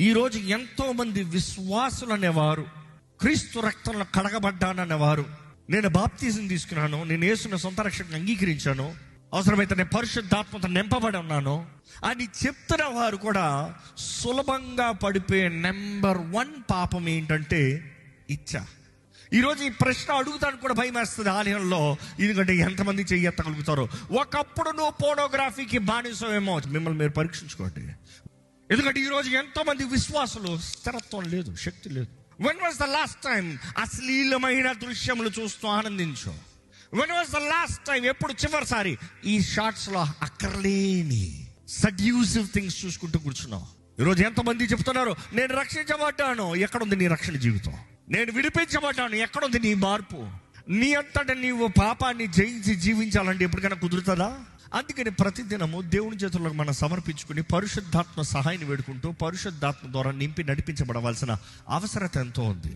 ఈరోజు ఎంతో మంది విశ్వాసులు అనేవారు క్రీస్తు రక్తంలో కడగబడ్డాననేవారు. నేను బాప్తిజం తీసుకున్నాను నేను యేసుని సొంత రక్షణ అంగీకరించాను అవసరమైతే నేను పరిశుద్ధాత్మత నింపబడి ఉన్నాను అని చెప్తున్న వారు కూడా సులభంగా పడిపోయే నెంబర్ వన్ పాపం ఏంటంటే ఇచ్చ. ఈరోజు ఈ ప్రశ్న అడుగుతానికి కూడా భయం వేస్తుంది ఆలయంలో. ఎందుకంటే ఎంతమంది చెయ్యి ఎత్తగలుగుతారో. ఒకప్పుడు నువ్వు పోనోగ్రఫీకి బానిసమేమో. మిమ్మల్ని మీరు పరీక్షించుకోండి. ఎందుకంటే ఈరోజు ఎంతో మంది విశ్వాసులు స్థిరత్వం లేదు శక్తి లేదు. When was the last time అశ్లీలమైన దృశ్యములు చూస్తూ ఆనందించు? When was the last time ఎప్పుడు చివరిసారి ఈ షార్ట్స్లో అక్కర్లేని సడ్యూసివ్ థింగ్స్ చూసుకుంటూ కూర్చున్నావు? ఈరోజు ఎంతమంది చెప్తున్నారు నేను రక్షించబడ్డాను ఎక్కడుంది నీ రక్షణ జీవితం? నేను విడిపించబడ్డాను ఎక్కడుంది నీ మార్పు? నీ అంతటా నీవు పాపాన్ని జయించి జీవించాలంటే ఎప్పటికైనా కుదురుతుందా? అందుకని ప్రతిదినము దేవుని చేతుల్లో మనం సమర్పించుకుని పరిశుద్ధాత్మ సహాయాన్ని వేడుకుంటూ పరిశుద్ధాత్మ ద్వారా నింపి నడిపించబడవలసిన అవసరత ఎంతో ఉంది.